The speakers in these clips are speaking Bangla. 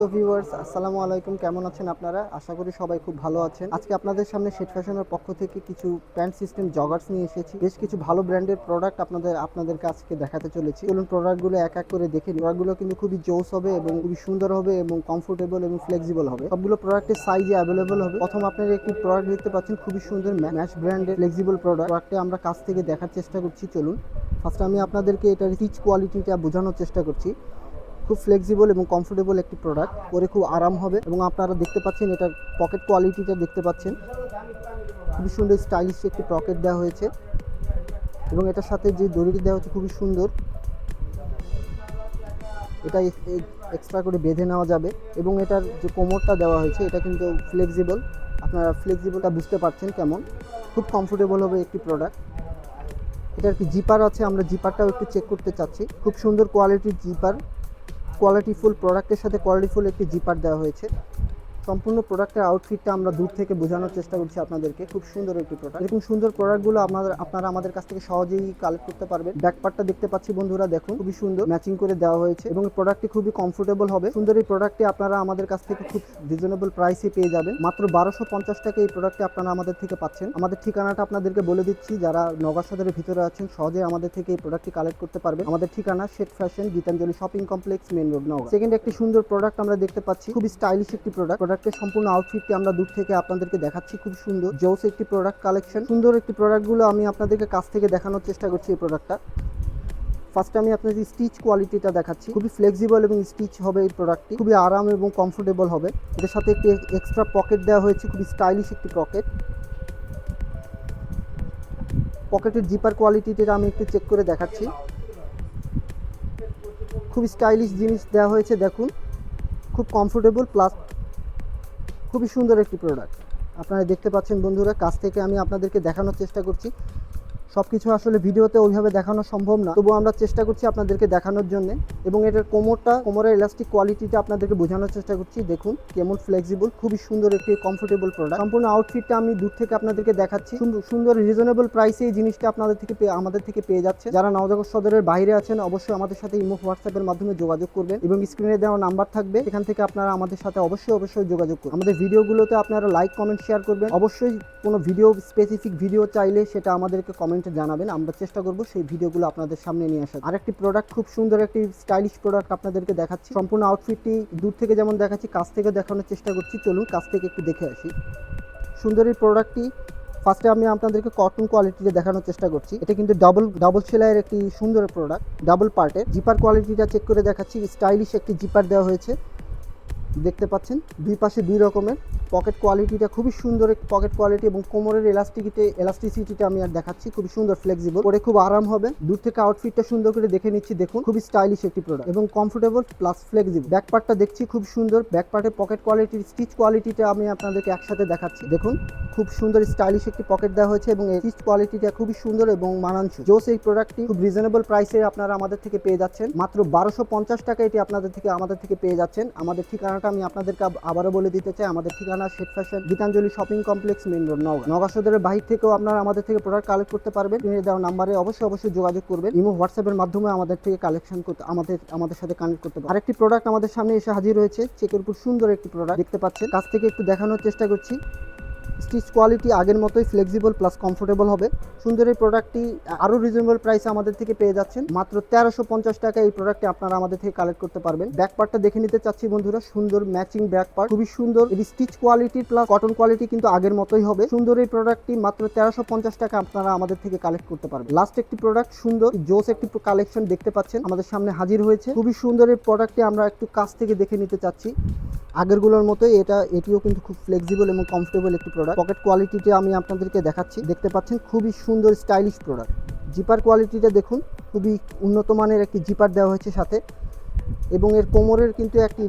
ভিউয়ার্স আসসালামু আলাইকুম। কেমন আছেন আপনারা? আশা করি সবাই খুব ভালো আছেন। আজকে আপনাদের সামনে শেট ফ্যাশনের পক্ষ থেকে কিছু প্যান্ট সিস্টেম জগার্স নিয়ে এসেছি। বেশ কিছু ভালো ব্র্যান্ডের প্রোডাক্ট আপনাদের আপনাদের কাছকে দেখাতে চলেছি। চলুন প্রোডাক্টগুলো এক এক করে দেখে প্রোডাক্টগুলো কিন্তু খুবই জোস হবে এবং খুবই সুন্দর হবে এবং কমফোর্টেবল এবং ফ্লেক্সিবল হবে। সবগুলো প্রোডাক্টের সাইজে অ্যাভেলেবল হবে। প্রথম আপনারা একটি প্রোডাক্ট দেখতে পাচ্ছেন, খুবই সুন্দর ম্যাশ ব্র্যান্ডের ফ্লেক্সিবল প্রোডাক্ট প্রোডাক্টে আমরা কাছ থেকে দেখার চেষ্টা করছি। চলুন ফার্স্ট আমি আপনাদেরকে এটার রিচ কোয়ালিটিটা বোঝানোর চেষ্টা করছি। খুব ফ্লেক্সিবল এবং কমফোর্টেবল একটি প্রোডাক্ট পরে খুব আরাম হবে এবং আপনারা দেখতে পাচ্ছেন এটার পকেট কোয়ালিটিটা দেখতে পাচ্ছেন। খুবই সুন্দর স্টাইলিশ একটি পকেট দেওয়া হয়েছে এবং এটার সাথে যে দড়িটি দেওয়া হচ্ছে খুবই সুন্দর। এটা এক্সট্রা করে বেঁধে নেওয়া যাবে এবং এটার যে কোমরটা দেওয়া হয়েছে এটা কিন্তু ফ্লেক্সিবল আপনারা ফ্লেক্সিবলটা বুঝতে পারছেন কেমন। খুব কমফোর্টেবল হবে একটি প্রোডাক্ট এটার কি জিপার আছে? আমরা জিপারটাও একটু চেক করতে চাচ্ছি। খুব সুন্দর কোয়ালিটির জিপার কোয়ালিটিফুল প্রোডাক্টের সাথে কোয়ালিটিফুল একটি জিপার দেওয়া হয়েছে। সম্পূর্ণ প্রোডাক্টের আউটফিটটা আমরা দূর থেকে বোঝানোর চেষ্টা করছি আপনাদেরকে। খুব সুন্দর একটি প্রোডাক্ট এরকম সুন্দর প্রোডাক্টগুলো আপনাদের আপনারা আমাদের কাছ থেকে সহজেই কালেক্ট করতে পারবেন। ব্যাকপার্টটা দেখতে পাচ্ছি বন্ধুরা, দেখুন। খুবই সুন্দর ম্যাচিং করে দেওয়া হয়েছে এবং প্রোডাক্টটি খুবই কমফোর্টেবল হবে। সুন্দর এই প্রোডাক্টটি আপনারা আমাদের কাছ থেকে খুব রিজনেবল প্রাইসে পেয়ে যাবেন। মাত্র বারোশো পঞ্চাশ টাকা এই প্রোডাক্টটি আপনারা আমাদের থেকে পাচ্ছেন। আমাদের ঠিকানাটা আপনাদেরকে বলে দিচ্ছি, যারা নগর সদরের ভিতরে আছেন সহজে আমাদের থেকে এই প্রোডাক্টটি কালেক্ট করতে পারবেন। আমাদের ঠিকানা Sheikh fashion, Gitanjali shopping complex main road নগর সেকেন্ড একটি সুন্দর প্রোডাক্ট আমরা দেখতে পাচ্ছি। খুবই স্টাইলিশ একটি প্রোডাক্ট প্রোডাক্টের সম্পূর্ণ আউটফিটটি আমরা দূর থেকে আপনাদেরকে দেখাচ্ছি, খুব সুন্দর। জোস একটি প্রোডাক্ট কালেকশন সুন্দর একটি প্রোডাক্টগুলো আমি আপনাদেরকে কাছ থেকে দেখানোর চেষ্টা করছি এই প্রোডাক্টটা ফার্স্টে আমি আপনাদের স্টিচ কোয়ালিটিটা দেখাচ্ছি। খুবই ফ্লেক্সিবল এবং স্টিচ হবে এই প্রোডাক্টটি খুবই আরাম এবং কমফোর্টেবল হবে। এটার সাথে একটি এক্সট্রা পকেট দেওয়া হয়েছে, খুবই স্টাইলিশ একটি পকেট পকেটের জিপার কোয়ালিটিটা আমি একটু চেক করে দেখাচ্ছি। খুব স্টাইলিশ জিনিস দেওয়া হয়েছে, দেখুন। খুব কমফোর্টেবল প্লাস খুবই সুন্দর একটি প্রোডাক্ট আপনারা দেখতে পাচ্ছেন বন্ধুরা, কাছ থেকে আমি আপনাদেরকে দেখানোর চেষ্টা করছি। সব কিছু আসলে ভিডিওতে ওইভাবে দেখানো সম্ভব না। তবুও আমরা চেষ্টা করছি আপনাদেরকে দেখানোর জন্য এবং এটার কোমরটা, কোমরের ইলাস্টিক কোয়ালিটিটা আপনাদেরকে বোঝানোর চেষ্টা করছি। দেখুন, কেমন ফ্লেক্সিবল খুবই সুন্দর একটি কমফোর্টেবল প্রোডাক্ট সম্পূর্ণ আউটফিটটা আমি দূর থেকে আপনাদেরকে দেখাচ্ছি। সুন্দর- রিজনেবল প্রাইসে এই জিনিসটা আপনাদের থেকে আমাদের থেকে পেয়ে যাচ্ছে। যারা নওজগর সদরের বাইরে আছেন, অবশ্যই আমাদের সাথে ইমো হোয়াটসঅ্যাপের মাধ্যমে যোগাযোগ করবেন এবং স্ক্রিনে দেওয়া নাম্বার থাকবে। এখান থেকে আপনারা আমাদের সাথে অবশ্যই অবশ্যই যোগাযোগ করুন। আমাদের ভিডিওগুলোতে আপনারা লাইক কমেন্ট শেয়ার করবেন। অবশ্যই কোনো ভিডিও স্পেসিফিক ভিডিও চাইলে সেটা আমাদেরকে কমেন্টে জানাবেন, আমরা চেষ্টা করব সেই ভিডিওগুলো আপনাদের সামনে নিয়ে আসার। আরেকটি প্রোডাক্ট খুব সুন্দর একটি স্টাইলিশ প্রোডাক্ট আপনাদেরকে দেখাচ্ছি। সম্পূর্ণ আউটফিটটি দূর থেকে যেমন দেখাচ্ছি, কাছ থেকে দেখানোর চেষ্টা করছি। চলুন কাছ থেকে একটু দেখে আসি। সুন্দর প্রোডাক্টটি ফার্স্টে আমি আপনাদেরকে কটন কোয়ালিটিতে দেখানোর চেষ্টা করছি। এটা কিন্তু ডাবল ডাবল সেলাইয়ের একটি সুন্দর প্রোডাক্ট ডাবল পার্টের জিপার কোয়ালিটিটা চেক করে দেখাচ্ছি। স্টাইলিশ একটি জিপার দেওয়া হয়েছে। দেখতে পাচ্ছেন, দুই পাশে দুই রকমের পকেট কোয়ালিটিটা খুবই সুন্দর পকেট কোয়ালিটি এবং কোমরের এলাস্টিকিতে এলাস্টিসিটিটা আমি আর দেখাচ্ছি, খুবই সুন্দর ফ্লেক্সিবল পরে খুব আরাম হবে। দূর থেকে আউটফিটটা সুন্দর করে দেখে নিচ্ছি, দেখুন। খুবই স্টাইলিশ একটি প্রোডাক্ট এবং কমফোর্টেবল প্লাস ফ্লেক্সিবল ব্যাক পার্টটা দেখছি খুব সুন্দর। ব্যাক পার্টের পকেট কোয়ালিটির স্টিচ কোয়ালিটিটা আমি আপনাদেরকে একসাথে দেখাচ্ছি। দেখুন, খুব সুন্দর স্টাইলিশ একটি পকেট দেওয়া হয়েছে এবং স্টিচ কোয়ালিটিটা খুবই সুন্দর এবং মানানসই। জোস এই প্রোডাক্টটি খুব রিজনেবল প্রাইসে আপনারা আমাদের থেকে পেয়ে যাচ্ছেন। মাত্র বারোশো পঞ্চাশ টাকা এটি আপনাদের থেকে, আমাদের থেকে পেয়ে যাচ্ছেন। আমাদের ঠিকানাটা আমি আপনাদেরকে আবারও বলে দিতে চাই, আমাদের ঠিকানা Sheikh fashion Gitanjali shopping complex main road নগর নগা সদরের বাহির থেকেও আপনারা আমাদের থেকে প্রোডাক্ট কালেক্ট করতে পারবেন। স্ক্রিনে দেওয়া নাম্বারে অবশ্যই অবশ্যই যোগাযোগ করবেন। ইমো হোয়াটসঅ্যাপের মাধ্যমে আমাদের থেকে কালেকশন করতে আমাদের আমাদের সাথে কানেক্ট করতে পারবেন। আরেকটি প্রোডাক্ট আমাদের সামনে এসে হাজির হয়েছে চেকের উপর সুন্দর একটি প্রোডাক্ট দেখতে পাচ্ছেন। কাছ থেকে একটু দেখানোর চেষ্টা করছি। স্টিচ কোয়ালিটি আগের মতোই ফ্লেক্সিবল প্লাস কমফোর্টেবল হবে। সুন্দর এই প্রোডাক্টটি আরও রিজনেবল প্রাইসে আমাদের থেকে পেয়ে যাচ্ছেন। মাত্র তেরোশো পঞ্চাশ টাকা এই প্রোডাক্টটি আপনারা আমাদের থেকে কালেক্ট করতে পারবেন। ব্যাক পার্টটা দেখে নিতে চাচ্ছি বন্ধুরা, সুন্দর ম্যাচিং ব্যাক পার্ট। খুবই সুন্দর এর stitch quality plus cotton quality কিন্তু আগের মতোই হবে। সুন্দর এই প্রোডাক্টটি মাত্র তেরোশো পঞ্চাশ টাকা আপনারা আমাদের থেকে কালেক্ট করতে পারবেন। লাস্ট একটি প্রোডাক্ট, সুন্দর, জোস একটি কালেকশন দেখতে পাচ্ছেন। আমাদের সামনে হাজির হয়েছে। খুবই সুন্দর এই প্রোডাক্টটি আমরা একটু কাছ থেকে দেখে নিতে চাচ্ছি। আগেরগুলোর মতোই এটা, এটিও কিন্তু খুব ফ্লেক্সিবল এবং কমফোর্টেবল একটি প্রোডাক্ট পকেট কোয়ালিটিটা আমি আপনাদেরকে দেখাচ্ছি। দেখতে পাচ্ছেন খুবই সুন্দর স্টাইলিশ প্রোডাক্ট জিপার কোয়ালিটিটা দেখুন, খুবই উন্নত মানের একটি জিপার দেওয়া হয়েছে সাথে। এবং এর কোমরের কিন্তু একটি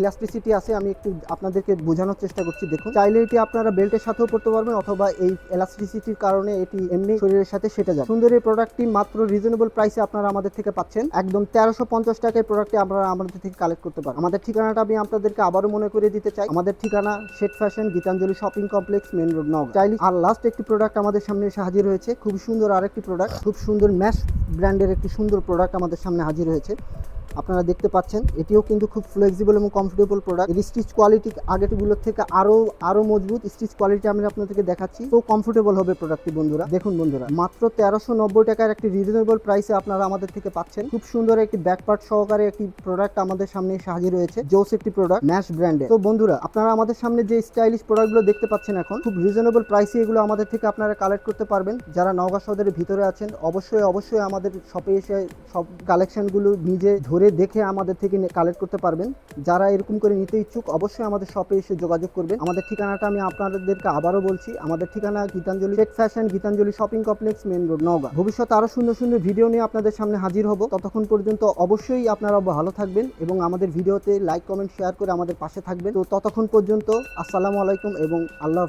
ইলাস্টিসিটি আছে, আমি একটু আপনাদেরকে বোঝানোর চেষ্টা করছি। দেখুন, চাইলে এটি আপনারা বেল্টের সাথেও পড়তে পারবেন অথবা এই ইলাস্টিসিটির কারণে এটি এমনি শরীরের সাথে সেটা যায় সুন্দর এই প্রোডাক্টটি মাত্র রিজনেবল প্রাইসে আপনারা আমাদের থেকে পাচ্ছেন। একদম তেরোশো পঞ্চাশ টাকায় প্রোডাক্টটি আপনারা আমাদের থেকে কালেক্ট করতে পারেন আমাদের ঠিকানাটা আমি আপনাদেরকে আবারও মনে করে দিতে চাই। আমাদের ঠিকানা Sheikh fashion, Gitanjali shopping complex main road নগর চাইলে আর লাস্ট একটি প্রোডাক্ট আমাদের সামনে এসে হাজির হয়েছে। খুব সুন্দর আরেকটি প্রোডাক্ট খুব সুন্দর ম্যাশ ব্র্যান্ডের একটি সুন্দর প্রোডাক্ট আমাদের সামনে হাজির হয়েছে। আপনারা দেখতে পাচ্ছেন, এটিও কিন্তু খুব ফ্লেক্সিবল এবং কমফোর্টেবল প্রোডাক্টের স্টিচ কোয়ালিটি আগেরগুলোর থেকে আরও আরও মজবুত। স্টিচ কোয়ালিটি আমি আপনাদেরকে দেখাচ্ছি। তো কমফোর্টেবল হবে প্রোডাক্টটি বন্ধুরা। দেখুন বন্ধুরা, মাত্র তেরোশো নব্বই টাকার একটি রিজনেবল প্রাইসে আপনারা আমাদের থেকে পাচ্ছেন। খুব সুন্দর একটি ব্যাক পার্ট সহকারে একটি প্রোডাক্ট আমাদের সামনে এসে হাজির হয়েছে। জোস একটি প্রোডাক্ট ম্যাশ ব্র্যান্ডে তো বন্ধুরা, আপনারা আমাদের সামনে যে স্টাইলিশ প্রোডাক্টগুলো দেখতে পাচ্ছেন এখন, খুব রিজনেবল প্রাইসে এগুলো আমাদের থেকে আপনারা কালেক্ট করতে পারবেন। যারা নওগাঁ সদরের ভিতরে আছেন, অবশ্যই অবশ্যই আমাদের শপে এসে সব কালেকশনগুলো নিজে ধরে দেখে আমাদের থেকে কালেক্ট করতে পারবেন। যারা এরকম করে নিতে ইচ্ছুক, অবশ্যই আমাদের শপে এসে যোগাযোগ করবেন। আমাদের ঠিকানাটা আমি আপনাদেরকে আবারও বলছি। আমাদের ঠিকানা Gitanjali take fashion Gitanjali shopping complex, main road, Naogaon. ভবিষ্যতে আরও সুন্দর সুন্দর ভিডিও নিয়ে আপনাদের সামনে হাজির হব। ততক্ষণ পর্যন্ত অবশ্যই আপনারা ভালো থাকবেন এবং আমাদের ভিডিওতে লাইক কমেন্ট শেয়ার করে আমাদের পাশে থাকবেন। তো ততক্ষণ পর্যন্ত আসসালামু আলাইকুম এবং আল্লাহ